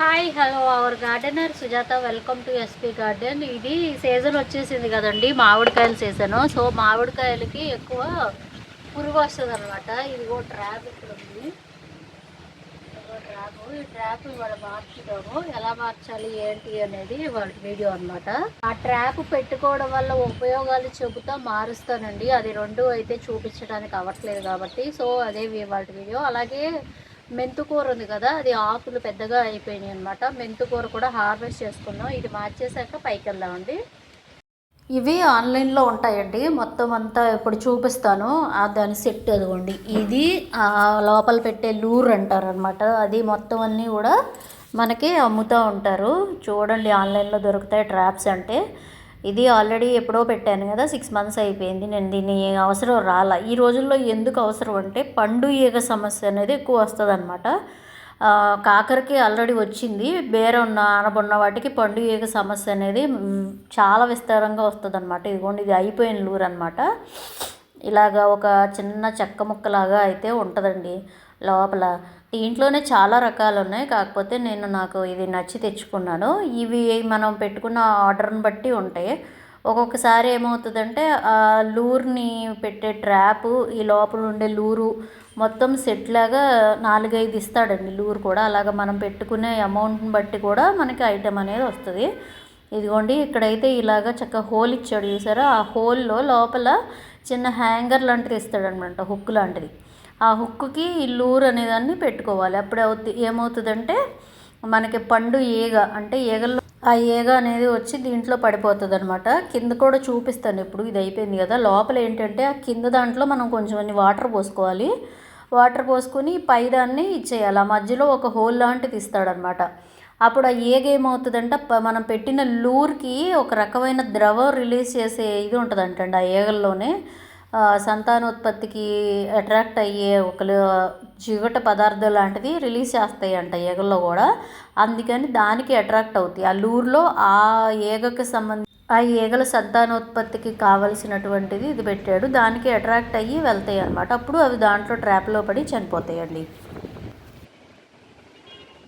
Hi hello our gardener Sujatha welcome to SP garden ఇది season వచ్చేసింది కదండి మామిడికాయల season so మామిడికాయలకి ఎక్కువ పురుగు వస్తుంది అనమాట ఇదిగో ట్రాప్ ఇక్కడ ఉంది. ట్రాప్ ఈ ట్రాప్ ఇవాళ మార్చుదాము. ఎలా మార్చాలి ఏంటి అనేది వాళ్ళ వీడియో అన్నమాట. ఆ ట్రాప్ పెట్టుకోవడం వల్ల ఉపయోగాలు చెబుతా మారుస్తానండి. అది రెండు అయితే చూపించడానికి అవ్వట్లేదు కాబట్టి. సో అదే వాళ్ళ వీడియో అలాగే మెంతుకూర ఉంది కదా అది ఆకులు పెద్దగా అయిపోయినాయి అనమాట మెంతుకూర కూడా హార్వెస్ట్ చేసుకున్నాం. ఇది మార్చేసాక పైకి వెళ్దామండి. ఇవి ఆన్లైన్లో ఉంటాయండి. మొత్తం అంతా ఇప్పుడు చూపిస్తాను. దాని సెట్ అదిగోండి. ఇది లోపల పెట్టే లూర్ అంటారనమాట అది మొత్తం అన్నీ కూడా మనకి అమ్ముతూ ఉంటారు. చూడండి ఆన్లైన్లో దొరుకుతాయి ట్రాప్స్ అంటే. ఇది ఆల్రెడీ ఎప్పుడో పెట్టాను కదా సిక్స్ మంత్స్ అయిపోయింది నేను దీన్ని అవసరం రాలా. ఈ రోజుల్లో ఎందుకు అవసరం అంటే పండు ఈగ సమస్య అనేది ఎక్కువ వస్తుంది అనమాట కాకరకి ఆల్రెడీ వచ్చింది బేర ఉన్న ఆనబున్న వాటికి పండు ఈగ సమస్య అనేది చాలా విస్తారంగా వస్తుంది అనమాట ఇదిగోండి ఇది అయిపోయిన లూర్ అనమాట ఇలాగా ఒక చిన్న చెక్క ముక్కలాగా అయితే ఉంటుందండి లోపల. దీంట్లోనే చాలా రకాలు ఉన్నాయి కాకపోతే నేను నాకు ఇది నచ్చి తెచ్చుకున్నాను. ఇవి మనం పెట్టుకున్న ఆర్డర్ని బట్టి ఉంటాయి. ఒక్కొక్కసారి ఏమవుతుందంటే ఆ లూర్ని పెట్టే ట్రాప్ ఈ లోపల ఉండే లూరు మొత్తం సెట్ లాగా నాలుగైదు ఇస్తాడండి లూర్ కూడా. అలాగ మనం పెట్టుకునే అమౌంట్ని బట్టి కూడా మనకి ఐటెం అనేది వస్తుంది. ఇదిగోండి ఇక్కడైతే ఇలాగ చక్కగా హోల్ ఇచ్చాడు చూసారా? ఆ హోల్లో లోపల చిన్న హ్యాంగర్ లాంటిది ఇస్తాడనమాట హుక్ లాంటిది. ఆ హుక్కుకి ఈ లూర్ అనేదాన్ని పెట్టుకోవాలి. అప్పుడు అవుతుంది ఏమవుతుందంటే మనకి పండు ఈగ అంటే ఈగల్లో ఆ ఈగ అనేది వచ్చి దీంట్లో పడిపోతుంది అనమాట కింద కూడా చూపిస్తాను ఇప్పుడు ఇది అయిపోయింది కదా. లోపల ఏంటంటే ఆ కింద దాంట్లో మనం కొంచెం వాటర్ పోసుకోవాలి. వాటర్ పోసుకొని పై దాన్ని ఇచ్చేయాలి. ఆ మధ్యలో ఒక హోల్ లాంటిది ఇస్తాడనమాట అప్పుడు ఆ ఏగ ఏమవుతుందంటే మనం పెట్టిన లూర్కి ఒక రకమైన ద్రవం రిలీజ్ చేసే ఇది ఉంటుందంటండి ఆ ఏగల్లోనే సంతానోత్పత్తికి అట్రాక్ట్ అయ్యే ఒక ల- జిగట పదార్థం లాంటిది రిలీజ్ చేస్తాయి అంట ఈగల్లో కూడా. అందుకని దానికి అట్రాక్ట్ అవుతాయి. ఆ లూర్లో ఆ ఈగకి సంబంధించి ఆ ఈగల సంతానోత్పత్తికి కావలసినటువంటిది ఇది పెట్టాడు. దానికి అట్రాక్ట్ అయ్యి వెళ్తాయి అనమాట అప్పుడు అవి దాంట్లో ట్రాప్లో పడి చనిపోతాయండి.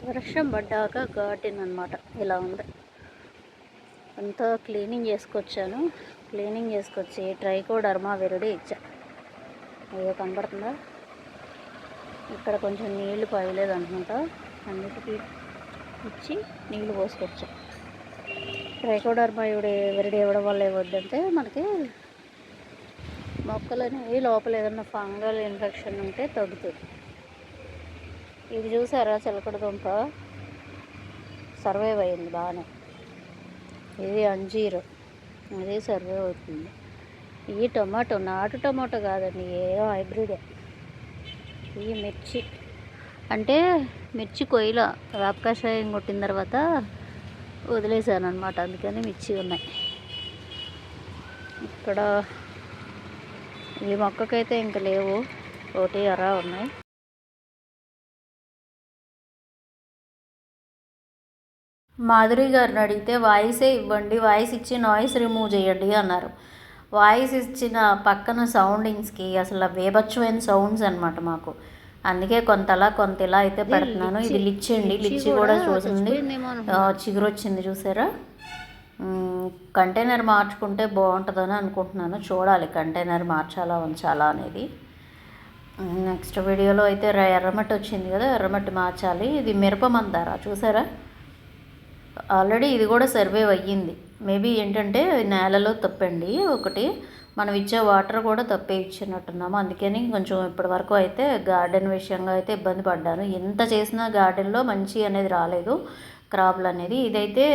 వర్షం పడ్డాక గార్డెన్ అనమాట ఇలా ఉంది. అంతా క్లీనింగ్ చేసుకొచ్చాను. క్లీనింగ్ చేసుకొచ్చి ట్రైకోడర్మా వెరడి ఇచ్చా. అయ్యో కనబడుతుందా? ఇక్కడ కొంచెం నీళ్ళు పోయలేదు అనుకుంటా అన్నిటికీ ఇచ్చి నీళ్ళు పోసుకొచ్చా. ట్రైకోడర్మా ఇవి వెరడి ఇవ్వడం వల్ల ఏమవుద్దంటే మనకి మొక్కలు అనేవి లోపల ఏదన్నా ఫంగల్ ఇన్ఫెక్షన్ ఉంటే తగ్గుతుంది ఇది చూసారా చిలకడ దుంప? సర్వైవ్ అయింది బాగానే. ఇది అంజీరు. అదే సర్వే అవుతుంది. ఈ టమాటో నాటు టొమాటో కాదండి ఏదో హైబ్రిడే. ఈ మిర్చి. అంటే మిర్చి కొయ్యల వేపకాషాయం కొట్టిన తర్వాత వదిలేసాను అనమాట అందుకని మిర్చి ఉన్నాయి. ఇక్కడ ఈ మొక్కకైతే ఇంకా లేవు ఒకటి అరా ఉన్నాయి. మాధురి గారిని అడిగితే వాయిసే ఇవ్వండి వాయిస్ ఇచ్చి నాయిస్ రిమూవ్ చేయండి అన్నారు. వాయిస్ ఇచ్చిన పక్కన సౌండింగ్స్కి అసలు వేబచ్చమైన సౌండ్స్ అన్నమాట మాకు. అందుకే కొంతలా కొంత ఇలా అయితే పెడుతున్నాను. ఇది లిచ్చి అండి లిచ్చి కూడా చూసింది. చిగురు వచ్చింది చూసారా? కంటైనర్ మార్చుకుంటే బాగుంటుందని అనుకుంటున్నాను. చూడాలి కంటైనర్ మార్చాలా ఉంచాలా అనేది. నెక్స్ట్ వీడియోలో అయితే ఎర్రమట్టి వచ్చింది కదా ఎర్రమట్టి మార్చాలి. ఇది మిరప మందార చూసారా? ఆల్రెడీ ఇది కూడా సర్వే అయ్యింది. మేబీ ఏంటంటే నేలలో తప్పండి ఒకటి మనం ఇచ్చే వాటర్ కూడా తప్పే ఇచ్చినట్టున్నాము. అందుకని కొంచెం ఇప్పటి వరకు అయితే గార్డెన్ విషయంగా అయితే ఇబ్బంది పడ్డాను. ఎంత చేసినా గార్డెన్లో మంచి అనేది రాలేదు. క్రాప్లు అనేది. ఇదైతే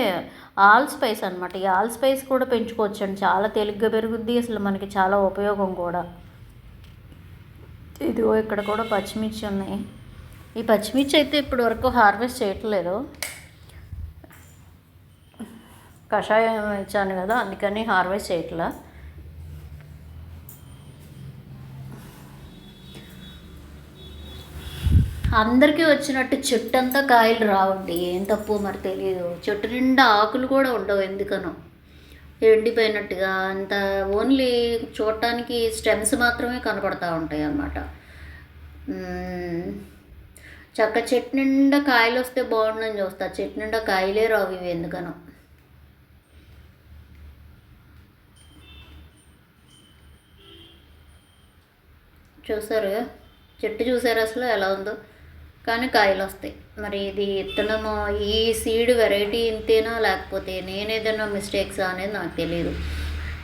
ఆల్ స్పైస్ అనమాట ఈ ఆల్ స్పైస్ కూడా పెంచుకోవచ్చు అండి చాలా తేలిగ్గా పెరుగుద్ది. అసలు మనకి చాలా ఉపయోగం కూడా. ఇదిగో ఇక్కడ కూడా పచ్చిమిర్చి ఉన్నాయి. ఈ పచ్చిమిర్చి అయితే ఇప్పటి వరకు హార్వెస్ట్ చేయట్లేదు. కషాయం ఇచ్చాను కదా అందుకని హార్వెస్ట్ చేయట్లా. అందరికీ వచ్చినట్టు చెట్టు అంతా కాయలు రావండి ఏం తప్పు మరి తెలియదు. చెట్టు నిండా ఆకులు కూడా ఉండవు ఎందుకనో. ఎండిపోయినట్టుగా అంత ఓన్లీ చూడటానికి స్టెమ్స్ మాత్రమే కనపడతా ఉంటాయి అన్నమాట. చక్క చెట్టు నిండా కాయలు వస్తే బాగుండని చూస్తా. చెట్టు నిండా కాయలే రావు ఇవి ఎందుకనో. చూసారు. చెట్టు చూసారు అసలు ఎలా ఉందో. కానీ కాయలు వస్తాయి. మరి ఇది ఇత్తనము? ఈ సీడ్ వెరైటీ ఇంతేనా? లేకపోతే నేను ఏదైనా మిస్టేక్స్ అనేది నాకు తెలియదు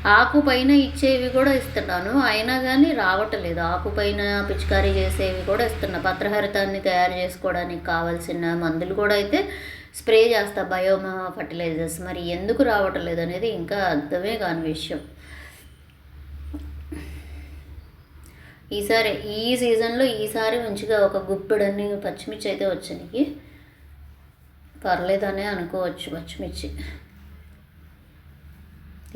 ఆకు పైన ఇచ్చేవి కూడా ఇస్తున్నాను. అయినా కానీ రావట్లేదు. ఆకు పైన పిచికారీ చేసేవి కూడా ఇస్తున్నా. పత్రహరితాన్ని తయారు చేసుకోవడానికి కావాల్సిన మందులు కూడా అయితే స్ప్రే చేస్తా. బయోమా ఫర్టిలైజర్స్. మరి ఎందుకు రావట్లేదు అనేది ఇంకా అర్థమే కాని విషయం. ఈసారి ఈ సీజన్లో ఈసారి మంచిగా ఒక గుప్పెడన్ని పచ్చిమిర్చి అయితే వచ్చినాయి పర్లేదనే అనుకోవచ్చు పచ్చిమిర్చి.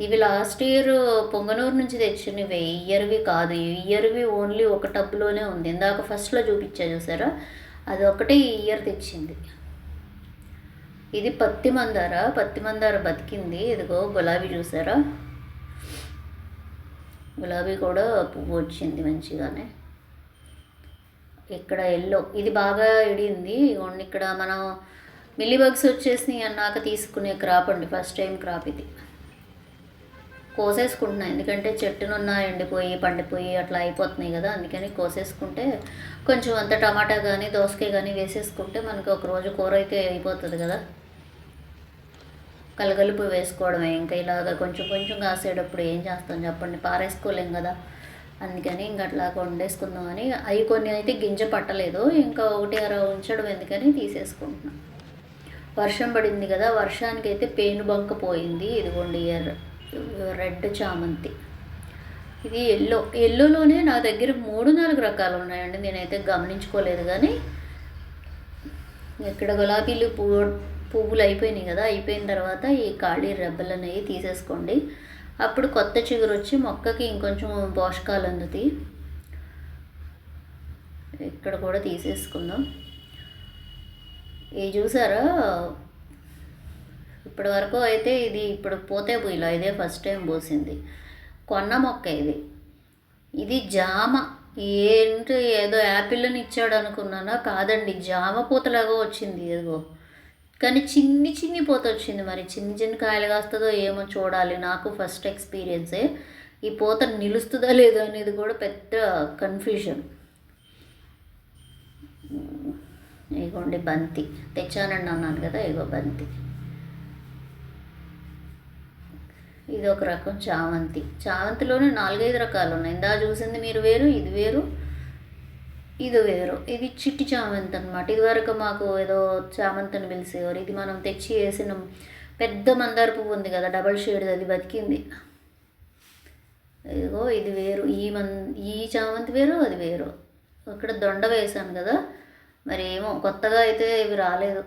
ఇవి లాస్ట్ ఇయర్ పొంగనూరు నుంచి తెచ్చినవి ఇయర్వి కాదు. ఇయర్వి ఓన్లీ ఒక టబ్లోనే ఉంది. ఇందాక ఫస్ట్లో చూపించా చూసారా? అది ఒకటే ఇయర్ తెచ్చింది. ఇది పత్తి మందార? పత్తి మందార బతికింది. ఇదిగో గులాబీ చూసారా? గులాబీ కూడా పువ్వు వచ్చింది మంచిగానే. ఇక్కడ ఎల్లో ఇది బాగా ఇడింది. ఇగోండి ఇక్కడ మనం మిల్లీ బగ్స్ వచ్చేసినాయి అన్నాక తీసుకునే క్రాప్ అండి ఫస్ట్ టైం క్రాప్ ఇది. కోసేసుకుంటున్నా ఎందుకంటే చెట్టునున్న ఎండిపోయి పండిపోయి అట్లా అయిపోతున్నాయి కదా అందుకని కోసేసుకుంటే కొంచెం అంత టమాటా కానీ దోసకాయ కానీ వేసేసుకుంటే మనకి ఒక రోజు కూర అయితే అయిపోతుంది కదా. కలగలుపు వేసుకోవడమే. ఇంకా ఇలాగ కొంచెం కొంచెం కాసేటప్పుడు ఏం చేస్తాం చెప్పండి? పారేసుకోలేం కదా. అందుకని ఇంక అట్లా వండేసుకుందామని అవి కొన్ని అయితే గింజ పట్టలేదు. ఇంకా ఒకటి అర ఉంచడం ఎందుకని తీసేసుకుంటున్నాం. వర్షం పడింది కదా వర్షానికి అయితే పేను బంక పోయింది. ఇదిగోండి ఎర్ర రెడ్ చామంతి. ఇది ఎల్లో. ఎల్లోలోనే నా దగ్గర మూడు నాలుగు రకాలు ఉన్నాయండి. నేనైతే గమనించుకోలేదు కానీ ఇక్కడ గులాబీలు పూ పువ్వులు అయిపోయినాయి కదా అయిపోయిన తర్వాత ఈ ఖాళీ రెబ్బలు అనేవి తీసేసుకోండి. అప్పుడు కొత్త చిగురు వచ్చి మొక్కకి ఇంకొంచెం పోషకాలు అందుతాయి. ఇక్కడ కూడా తీసేసుకుందాం. ఇది చూసారా? ఇప్పటి వరకు అయితే ఇది ఇప్పుడు పోతే పూయలో ఇదే ఫస్ట్ టైం పోసింది. కొన్న మొక్క ఇది. ఇది జామ. ఏంటి ఏదో యాపిల్ని ఇచ్చాడు అనుకున్నానా? కాదండి జామ పూతలాగా వచ్చింది ఏదో కానీ చిన్ని చిన్ని పూత వచ్చింది మరి. చిన్న చిన్న కాయలు కాస్తుందో ఏమో చూడాలి. నాకు ఫస్ట్ ఎక్స్పీరియన్సే ఈ పూత నిలుస్తుందా లేదో అనేది కూడా పెద్ద కన్ఫ్యూజన్ ఇగోండి బంతి. తెచ్చానండి అన్నాను కదా ఇగో బంతి. ఇది ఒక రకం చామంతి. చామంతిలోనే నాలుగైదు రకాలు ఉన్నాయి. ఇందా చూసింది మీరు వేరు ఇది వేరు. ఇది వేరు ఇది చిట్టి చామంతి అనమాట ఇదివరకు మాకు ఏదో చామంతి అని పిలిచేవారు. ఇది మనం తెచ్చి వేసిన పెద్ద మందార పువ్వు ఉంది కదా డబల్ షేడ్ అది బతికింది. ఇదిగో ఇది వేరు. ఈ మన్ ఈ చామంతి వేరు అది వేరు. అక్కడ దొండ వేసాను కదా. మరి ఏమో కొత్తగా అయితే ఇవి రాలేదు.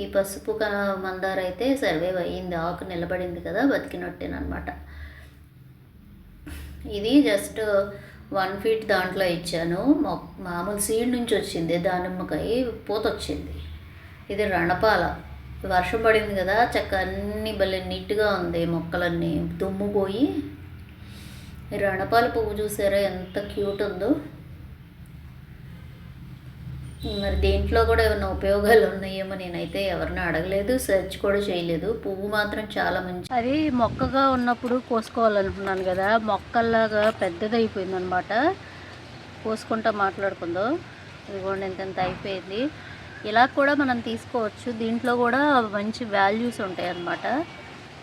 ఈ పసుపు మందారైతే మందార అయితే సర్వైవ్ అయ్యింది. ఆకు నిలబడింది కదా బతికినట్టేనమాట ఇది జస్ట్ వన్ ఫీట్ దాంట్లో ఇచ్చాను. మామూలు సీడ్ నుంచి వచ్చింది దానిమ్మకాయ పూత వచ్చింది. ఇది రణపాల. వర్షం పడింది కదా చక్క అన్ని భలే నీట్గా ఉంది మొక్కలన్నీ దుమ్ము పోయి. ఈ రణపాల పువ్వు చూసారా ఎంత క్యూట్ ఉందో. మరి దేంట్లో కూడా ఏమైనా ఉపయోగాలు ఉన్నాయేమో నేనైతే ఎవరిని అడగలేదు సెర్చ్ కూడా చేయలేదు. పువ్వు మాత్రం చాలా మంచి అది మొక్కగా ఉన్నప్పుడు కోసుకోవాలనుకున్నాను కదా మొక్కల్లాగా పెద్దదైపోయింది అనమాట కోసుకుంటా మాట్లాడుకుందాం. ఇదిగోండి ఇంతంత అయిపోయింది. ఇలా కూడా మనం తీసుకోవచ్చు. దీంట్లో కూడా మంచి వాల్యూస్ ఉంటాయి అన్నమాట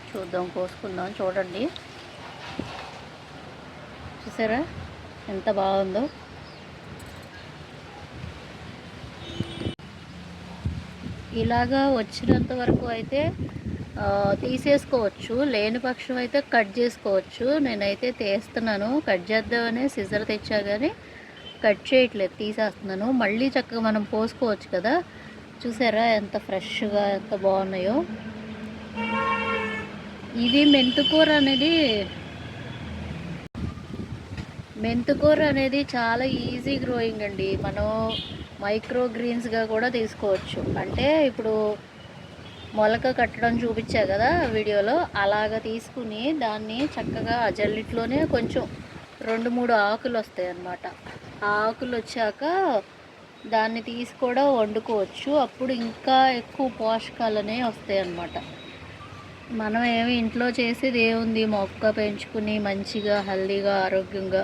చూద్దాం కోసుకుందాం. చూడండి. చూసారా? ఎంత బాగుందో. ఇలాగా వచ్చినంత వరకు అయితే తీసేసుకోవచ్చు. లేని పక్షం అయితే కట్ చేసుకోవచ్చు. నేనైతే తీస్తున్నాను. కట్ చేద్దామని సిజర్ తెచ్చా కానీ కట్ చేయట్లేదు. తీసేస్తున్నాను. మళ్ళీ చక్కగా మనం పోసుకోవచ్చు కదా. చూసారా ఎంత ఫ్రెష్గా ఎంత బాగున్నాయో. ఇది మెంతుకూర అనేది మెంతుకూర అనేది చాలా ఈజీ గ్రోయింగ్ అండి. మనం మైక్రో గ్రీన్స్గా కూడా తీసుకోవచ్చు. అంటే ఇప్పుడు మొలక కట్టడం చూపించా కదా వీడియోలో అలాగ తీసుకుని దాన్ని చక్కగా ఆ జల్లిట్లోనే కొంచెం రెండు మూడు ఆకులు వస్తాయి అన్నమాట. ఆ ఆకులు వచ్చాక దాన్ని తీసి కూడా వండుకోవచ్చు. అప్పుడు ఇంకా ఎక్కువ పోషకాలు అనేవి వస్తాయి అన్నమాట. మనం ఏమి ఇంట్లో చేసేది ఏముంది? మొక్క పెంచుకుని మంచిగా హెల్దీగా ఆరోగ్యంగా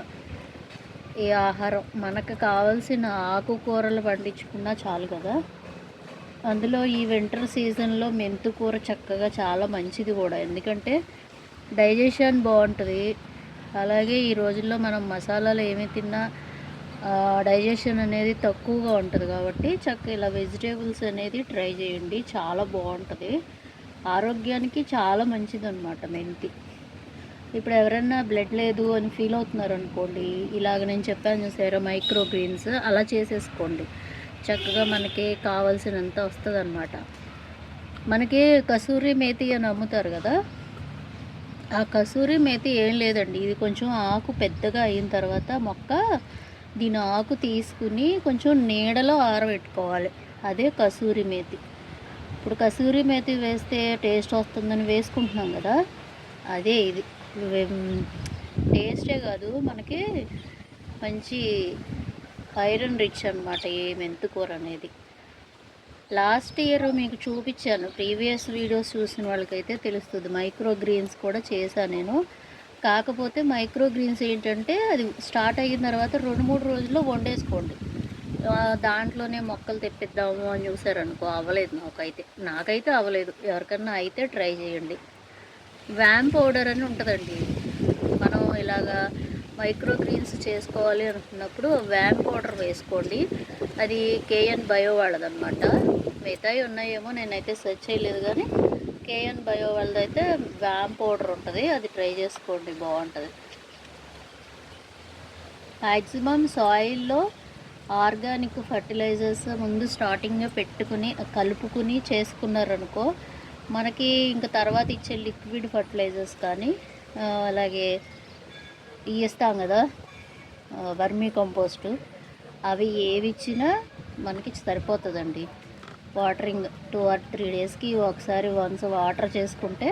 ఈ ఆహారం. మనకు కావాల్సిన ఆకుకూరలు పండించుకున్నా చాలు కదా. అందులో ఈ వింటర్ సీజన్లో మెంతుకూర చక్కగా చాలా మంచిది కూడా. ఎందుకంటే డైజెషన్ బాగుంటుంది. అలాగే ఈ రోజుల్లో మనం మసాలాలు ఏమి తిన్నా డైజెషన్ అనేది తక్కువగా ఉంటుంది కాబట్టి చక్కగా ఇలా వెజిటేబుల్స్ అనేది ట్రై చేయండి. చాలా బాగుంటుంది. ఆరోగ్యానికి చాలా మంచిది అనమాట మెంతి. ఇప్పుడు ఎవరైనా బ్లడ్ లేదు అని ఫీల్ అవుతున్నారు అనుకోండి ఇలాగ నేను చెప్పాను చూసారా మైక్రో గ్రీన్స్ అలా చేసేసుకోండి. చక్కగా మనకి కావాల్సినంత వస్తుంది అనమాట మనకి కసూరి మేతి అని అమ్ముతారు కదా ఆ కసూరి మేతి ఏం లేదండి. ఇది కొంచెం ఆకు పెద్దగా అయిన తర్వాత మొక్క దీని ఆకు తీసుకుని కొంచెం నీడలో ఆరబెట్టుకోవాలి. అదే కసూరి మేతి. ఇప్పుడు కసూరి మేతి వేస్తే టేస్ట్ వస్తుందని వేసుకుంటున్నాం కదా అదే ఇది. టేస్టే కాదు. మనకి మంచి ఐరన్ రిచ్ అనమాట ఏ మెంతుకూర అనేది. లాస్ట్ ఇయర్ మీకు చూపించాను. ప్రీవియస్ వీడియోస్ చూసిన వాళ్ళకైతే తెలుస్తుంది. మైక్రో గ్రీన్స్ కూడా చేశాను నేను. కాకపోతే మైక్రో గ్రీన్స్ ఏంటంటే అది స్టార్ట్ అయిన తర్వాత రెండు మూడు రోజుల్లో వండేసుకోండి. దాంట్లోనే మొక్కలు తెప్పిద్దాము అని చూసారనుకో అవ్వలేదు నాకైతే. నాకైతే అవ్వలేదు ఎవరికన్నా అయితే ట్రై చేయండి. వ్యామ్ పౌడర్ అని ఉంటుందండి. మనం ఇలాగా మైక్రో గ్రీన్స్ చేసుకోవాలి అనుకున్నప్పుడు వ్యామ్ పౌడర్ వేసుకోండి. అది కేఎన్ బయో వాళ్ళదన్నమాట. మిగతాయి ఉన్నాయేమో నేనైతే సెర్చ్ చేయలేదు కానీ కేఎన్ బయో వాళ్ళదైతే వ్యామ్ పౌడర్ ఉంటుంది. అది ట్రై చేసుకోండి బాగుంటుంది. మ్యాక్సిమం సాయిల్లో ఆర్గానిక్ ఫర్టిలైజర్స్ ముందు స్టార్టింగ్గా పెట్టుకుని కలుపుకుని చేసుకున్నారనుకో మనకి ఇంకా తర్వాత ఇచ్చే లిక్విడ్ ఫర్టిలైజర్స్ కానీ అలాగే ఇస్తాం కదా వర్మీ కంపోస్టు అవి ఏవి ఇచ్చినా మనకి సరిపోతుందండి. వాటరింగ్ టూ ఆర్ త్రీ డేస్కి ఒకసారి వన్స్ వాటర్ చేసుకుంటే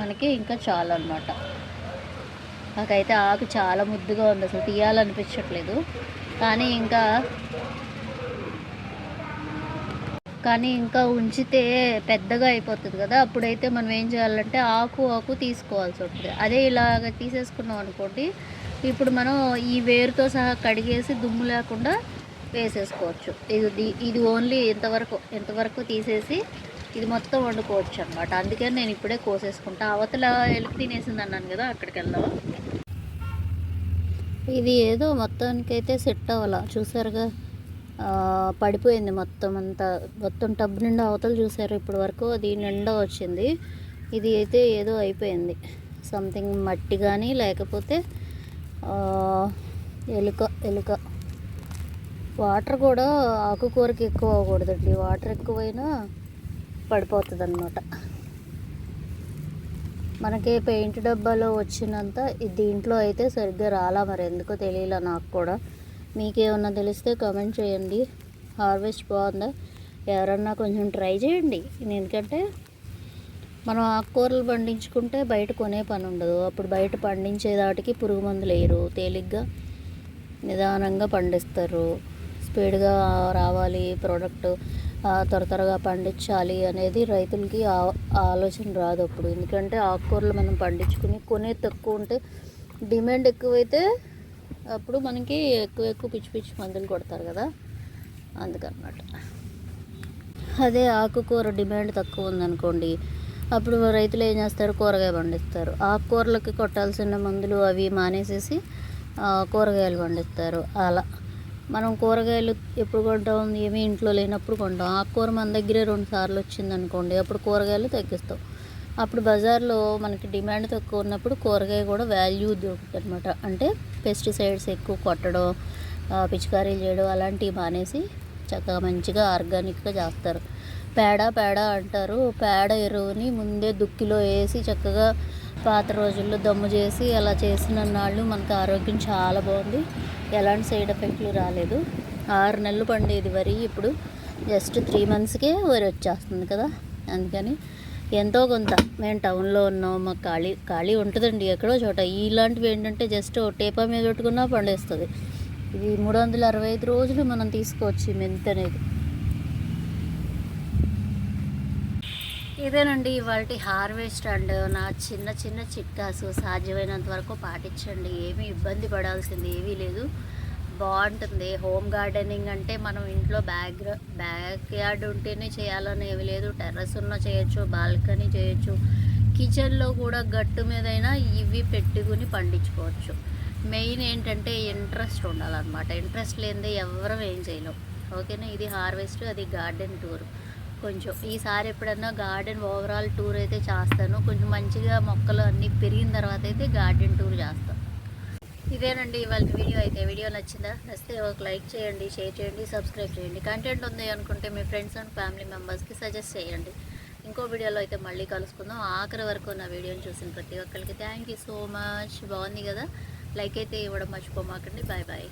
మనకి ఇంకా చాలు అనమాట నాకైతే ఆకు చాలా ముద్దుగా ఉంది అసలు తీయాలనిపించట్లేదు. కానీ ఇంకా కానీ ఇంకా ఉంచితే పెద్దగా అయిపోతుంది కదా. అప్పుడైతే మనం ఏం చేయాలంటే ఆకు ఆకు తీసుకోవాల్సి ఉంటుంది అదే ఇలాగ తీసేసుకున్నాం అనుకోండి ఇప్పుడు మనం ఈ వేరుతో సహా కడిగేసి దుమ్ము లేకుండా వేసేసుకోవచ్చు. ఇది ఇది ఓన్లీ ఇంతవరకు ఇంతవరకు తీసేసి ఇది మొత్తం వండుకోవచ్చు అనమాట అందుకని నేను ఇప్పుడే కోసేసుకుంటా. అవతల ఎలుపు తినేసింది అన్నాను కదా అక్కడికి వెళ్దాం ఇది ఏదో మొత్తానికైతే సెట్ అవ్వాల? చూసారుగా? పడిపోయింది మొత్తం అంతా. మొత్తం టబ్ నిండా అవతలు చూసారు ఇప్పటి వరకు అది నిండా వచ్చింది. ఇది అయితే ఏదో అయిపోయింది. సంథింగ్ మట్టి కానీ లేకపోతే ఎలుక ఎలుక. వాటర్ కూడా ఆకుకూరకి ఎక్కువ అవ్వకూడదండి. వాటర్ ఎక్కువైనా పడిపోతుంది అన్నమాట మనకి పెయింట్ డబ్బాలో వచ్చినంత దీంట్లో అయితే సరిగ్గా రాలా మరి. ఎందుకో తెలియలా నాకు కూడా. మీకేమన్నా తెలిస్తే కామెంట్ చేయండి. హార్వెస్ట్ బాగుందా? ఎవరన్నా కొంచెం ట్రై చేయండి. ఎందుకంటే మనం ఆకుకూరలు పండించుకుంటే బయట కొనే పని ఉండదు. అప్పుడు బయట పండించే దాటికి పురుగు మందులు వేయరు. తేలిగ్గా నిదానంగా పండిస్తారు. స్పీడ్గా రావాలి ప్రోడక్ట్ త్వర త్వరగా పండించాలి అనేది రైతులకి ఆ- ఆలోచన రాదు అప్పుడు. ఎందుకంటే ఆకుకూరలు మనం పండించుకుని కొనే తక్కువ ఉంటే డిమాండ్ ఎక్కువైతే అప్పుడు మనకి ఎక్కువ ఎక్కువ పిచ్చి పిచ్చి మందులు కొడతారు కదా అందుకనమాట. అదే ఆకుకూర డిమాండ్ తక్కువ ఉందనుకోండి అప్పుడు రైతులు ఏం చేస్తారు? కూరగాయ పండిస్తారు. ఆకుకూరలకి కొట్టాల్సిన మందులు అవి మానేసేసి కూరగాయలు పండిస్తారు. అలా. మనం కూరగాయలు ఎప్పుడు కొంటాం? ఏమీ ఇంట్లో లేనప్పుడు కొంటాం. ఆకుకూర మన దగ్గరే రెండు సార్లు వచ్చింది అనుకోండి అప్పుడు కూరగాయలు తగ్గిస్తాం. అప్పుడు బజార్లో మనకి డిమాండ్ తక్కువ ఉన్నప్పుడు కూరగాయ కూడా వాల్యూ దొరుకుతుంది అనమాట అంటే పెస్టిసైడ్స్ ఎక్కువ కొట్టడం పిచికారీలు చేయడం అలాంటివి మానేసి చక్కగా మంచిగా ఆర్గానిక్గా చేస్తారు. పేడ పేడ అంటారు. పేడ ఎరువుని ముందే దుక్కిలో వేసి చక్కగా పాత రోజుల్లో దమ్ము చేసి అలా చేసిన నాళ్ళు మనకు ఆరోగ్యం చాలా బాగుంది. ఎలాంటి సైడ్ ఎఫెక్ట్లు రాలేదు. ఆరు నెలలు పండేది వరి. ఇప్పుడు జస్ట్ త్రీ మంత్స్కే వరి వచ్చేస్తుంది కదా. అందుకని ఎంతో కొంత. మేము టౌన్లో ఉన్నాం మాకు ఖాళీ ఖాళీ ఉంటుందండి ఎక్కడో చోట. ఇలాంటివి ఏంటంటే జస్ట్ టేపా మీద పెట్టుకున్నా పండేస్తుంది. ఇది మూడు వందల అరవై ఐదు రోజులు మనం తీసుకోవచ్చు మెంత్ అనేది. ఇదేనండి ఇవాళ హార్వెస్ట్ అండ్ నా చిన్న చిన్న చిట్కాసు సాధ్యమైనంత వరకు పాటించండి. ఏమీ ఇబ్బంది పడాల్సింది ఏమీ లేదు. బాగుంటుంది. హోమ్ గార్డెనింగ్ అంటే మనం ఇంట్లో బ్యాక్ బ్యాక్ యార్డ్ ఉంటేనే చేయాలని ఏమి లేదు. టెర్రస్ ఉన్న చేయొచ్చు బాల్కనీ చేయొచ్చు. కిచెన్లో కూడా గట్టు మీదైనా ఇవి పెట్టుకుని పండించుకోవచ్చు. మెయిన్ ఏంటంటే ఇంట్రెస్ట్ ఉండాలన్నమాట. ఇంట్రెస్ట్ లేనిదే ఎవరం ఏం చేయలేం. ఓకేనా? ఇది హార్వెస్ట్ అది గార్డెన్ టూర్. కొంచెం ఈసారి ఎప్పుడన్నా గార్డెన్ ఓవరాల్ టూర్ అయితే చేస్తాను. కొంచెం మంచిగా మొక్కలు అన్నీ పెరిగిన తర్వాత అయితే గార్డెన్ టూర్ చేస్తాను. ఇదేనండి ఇవాళ వీడియో అయితే. వీడియో నచ్చిందా? నచ్చితే ఒక లైక్ చేయండి షేర్ చేయండి సబ్స్క్రైబ్ చేయండి. కంటెంట్ ఉంది అనుకుంటే మీ ఫ్రెండ్స్ అండ్ ఫ్యామిలీ మెంబర్స్కి సజెస్ట్ చేయండి. ఇంకో వీడియోలో అయితే మళ్ళీ కలుసుకుందాం. ఆఖరి వరకు నా వీడియోని చూసిన ప్రతి ఒక్కరికి థ్యాంక్ యూ సో మచ్. బాగుంది కదా? లైక్ అయితే ఇవ్వడం మర్చిపోమాకండి. Bye bye.